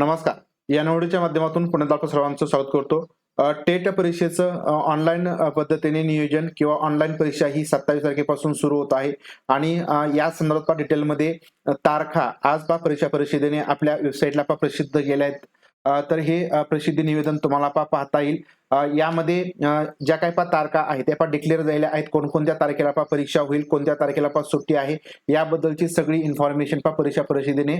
नमस्कार. या निवडीच्या माध्यमातून पुण्यात आपण सर्वांचं स्वागत करतो. टेट परीक्षेचं ऑनलाईन पद्धतीने नियोजन किंवा ऑनलाईन परीक्षा ही सत्तावीस तारखेपासून सुरू होत आहे. आणि या संदर्भात डिटेलमध्ये तारखा आज पा परीक्षा परिषदेने आपल्या वेबसाईटला पा प्रसिद्ध केल्या आहेत. तर हे प्रसिद्धी निवेदन तुम्हाला पा पाहता येईल. यामध्ये ज्या काही पा तारखा आहेत त्या पा डिक्लेअर झालेल्या आहेत. कोणकोणत्या तारखेला पा परीक्षा होईल कोणत्या तारखेला पा सुट्टी आहे याबद्दलची सगळी इन्फॉर्मेशन पा परीक्षा परिषदेने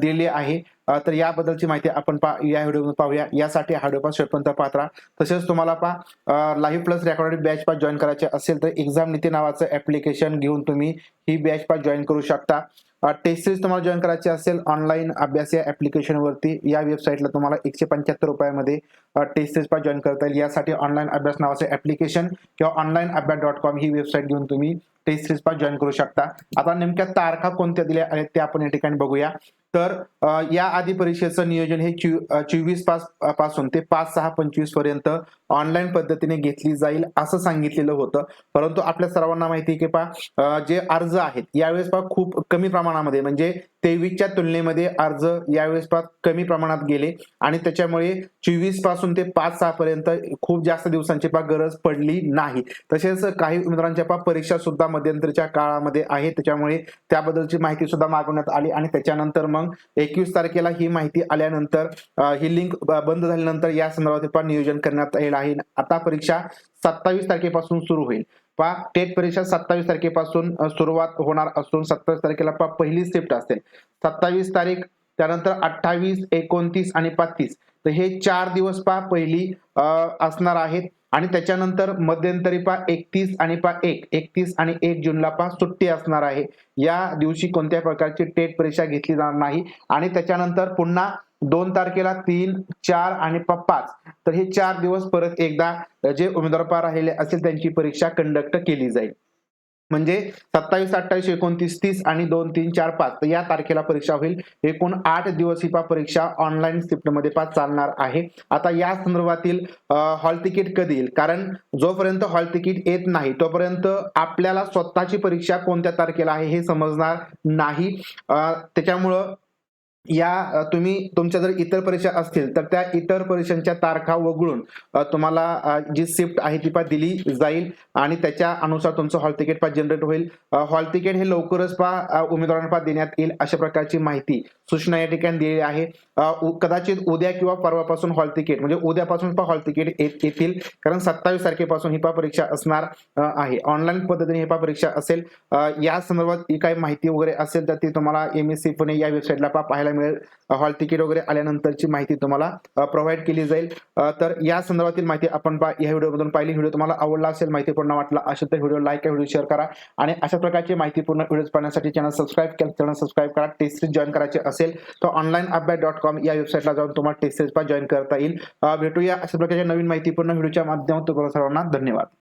दिली आहे. तर याबद्दलची माहिती आपण पा या व्हिडिओमध्ये पाहूया. यासाठी हा व्हिडिओ पा शेवटपर्यंत तसेच तुम्हाला पा live plus recorded batch pass join करायचे असेल तर एक्झाम नीती नावाचं ऍप्लिकेशन घेऊन तुम्ही ही बॅच पास जॉईन करू शकता. टेस्ट सिरीज तुम्हाला जॉईन करायची असेल ऑनलाईन अभ्यास या ॲप्लिकेशनवरती या वेबसाईटला तुम्हाला एकशे पंच्याहत्तर रुपयामध्ये टेस्ट सिरीज पण जॉईन करता येईल. यासाठी ऑनलाईन अभ्यास नावाचं ॲप्लिकेशन किंवा ऑनलाईन अभ्यास डॉट कॉम ही वेबसाईट घेऊन तुम्ही टेस्ट सिरीज पा जॉईन करू शकता. आता नेमक्या तारखा कोणत्या दिल्या आहेत ते आपण या ठिकाणी बघूया. तर या आधी परीक्षेचं नियोजन हे चोवीस पासपासून ते पाच सहा पंचवीसपर्यंत ऑनलाईन पद्धतीने घेतली जाईल असं सांगितलेलं होतं. परंतु आपल्या सर्वांना माहिती आहे की पा जे अर्ज आहेत यावेळेस पा खूप कमी प्रमाणात प्रमाणामध्ये म्हणजे तेवीसच्या तुलनेमध्ये अर्ज यावेळेस कमी प्रमाणात गेले आणि त्याच्यामुळे चोवीसपासून ते पाच सहा पर्यंत खूप जास्त दिवसांची पा गरज पडली नाही. तसेच काही उमेदवारांच्या पा परीक्षा सुद्धा मध्यंतरीच्या काळामध्ये आहे त्याच्यामुळे त्याबद्दलची माहिती सुद्धा मागवण्यात आली आणि त्याच्यानंतर मग एकवीस तारखेला ही माहिती आल्यानंतर ही लिंक बंद झाल्यानंतर या संदर्भात नियोजन करण्यात येईल आहे. आता परीक्षा सत्तावीस तारखेपासून सुरू होईल. पहा टेट परीक्षा सत्तावीस तारखेपासून सुरुवात होणार असून सत्तावीस तारखेला पहिली शिफ्ट असेल सत्तावीस तारीख त्यानंतर अठ्ठावीस एकोणतीस आणि पातीस तर हे चार दिवस पा पहिली असणार आहेत. आणि त्याच्यानंतर मध्यंतरी पा एकतीस आणि पा एक. एकतीस आणि एक जूनला पा सुट्टी असणार आहे. या दिवशी कोणत्याही प्रकारची टेट परीक्षा घेतली जाणार नाही. आणि त्याच्यानंतर पुन्हा दोन तारखेला तीन चार आणि पाच. तर हे चार दिवस परत एकदा जे उमेदवार राहिले असेल त्यांची परीक्षा कंडक्ट केली जाईल. म्हणजे सत्तावीस अठ्ठावीस एकोणतीस तीस आणि दोन तीन चार पाच. तर या तारखेला परीक्षा होईल. एकूण आठ दिवस ही पा परीक्षा ऑनलाईन शिफ्टमध्ये पाच चालणार आहे. आता या संदर्भातील हॉल तिकीट कधी येईल? कारण जोपर्यंत हॉल तिकीट येत नाही तोपर्यंत आपल्याला स्वतःची परीक्षा कोणत्या तारखेला आहे हे समजणार नाही. त्याच्यामुळं या तुम्ही तुमच्या जर इतर परीक्षा असतील तर त्या इतर परीक्षांच्या तारखा वगळून तुम्हाला जी शिफ्ट आहे ती पा दिली जाईल आणि त्याच्या अनुसार तुमचं हॉल तिकीट पा जनरेट होईल. हॉल तिकीट हे लवकरच पा उमेदवारांना पा देण्यात येईल अशा प्रकारची माहिती सूचना या ठिकाणी दिलेली आहे. कदाचित उद्या किंवा परवापासून हॉल तिकीट म्हणजे उद्यापासून पा हॉल तिकीट येत येतील. कारण सत्तावीस तारखेपासून ही पा परीक्षा असणार आहे. ऑनलाईन पद्धतीने ही पा परीक्षा असेल. या संदर्भात काही माहिती वगैरे असेल तर ती तुम्हाला एम एस सी पुणे या वेबसाईटला पा पाहायला मिळेल हॉल तिकीट वगैरे आल्यानंतरची माहिती तुम्हाला प्रोव्हाइड केली जाईल. तर या संदर्भातील माहिती आपण या व्हिडिओमधून पाहिली. व्हिडिओ तुम्हाला आवडला असेल माहिती पूर्ण वाटला असेल तर व्हिडिओ लाईक व्हिडिओ शेअर करा. आणि अशा प्रकारची माहिती पूर्ण व्हिडिओ पाहण्यासाठी चॅनल सबस्क्राईब केलं चॅनल सबस्क्राईब करा. टेस्ट जॉईन करायचे असेल तर ऑनलाईन अभ्यास डॉट कॉम या वेबसाईटला जाऊन तुम्हाला टेस्ट पण जॉईन करता येईल. भेटूया अशा प्रकारच्या नवीन माहितीपूर्ण व्हिडिओच्या माध्यमातून सर्वांना. धन्यवाद.